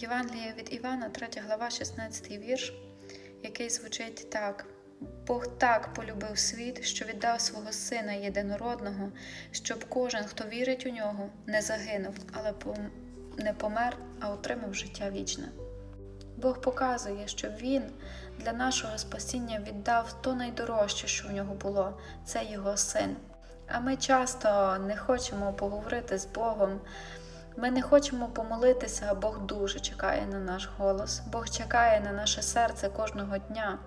Євангелія від Івана, 3 глава, 16 вірш, який звучить так: Бог так полюбив світ, що віддав свого Сина єдинородного, щоб кожен, хто вірить у нього, не загинув, але не помер, а отримав життя вічне. Бог показує, що Він для нашого спасіння віддав то найдорожче, що в нього було це його син. А ми часто не хочемо поговорити з Богом. Ми не хочемо помолитися, а Бог дуже чекає на наш голос. Бог чекає на наше серце кожного дня.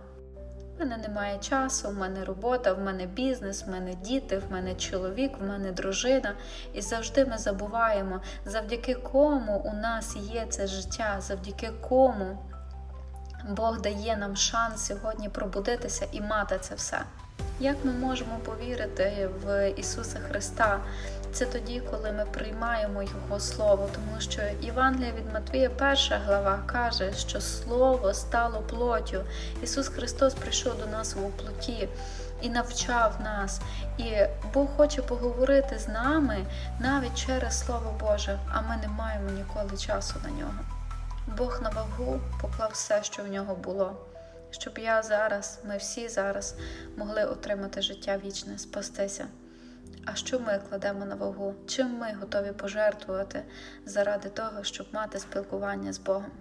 У мене немає часу, в мене робота, в мене бізнес, в мене діти, в мене чоловік, в мене дружина. І завжди ми забуваємо, завдяки кому у нас є це життя, завдяки кому Бог дає нам шанс сьогодні пробудитися і мати це все. Як ми можемо повірити в Ісуса Христа? Це тоді, коли ми приймаємо Його Слово, тому що Євангелія від Матвія, перша глава, каже, що Слово стало плоттю. Ісус Христос прийшов до нас у плоті і навчав нас. І Бог хоче поговорити з нами навіть через Слово Боже, а ми не маємо ніколи часу на нього. Бог на вагу поклав все, що в нього було, щоб я зараз, ми всі зараз могли отримати життя вічне, спастися. А що ми кладемо на вагу? Чим ми готові пожертвувати заради того, щоб мати спілкування з Богом?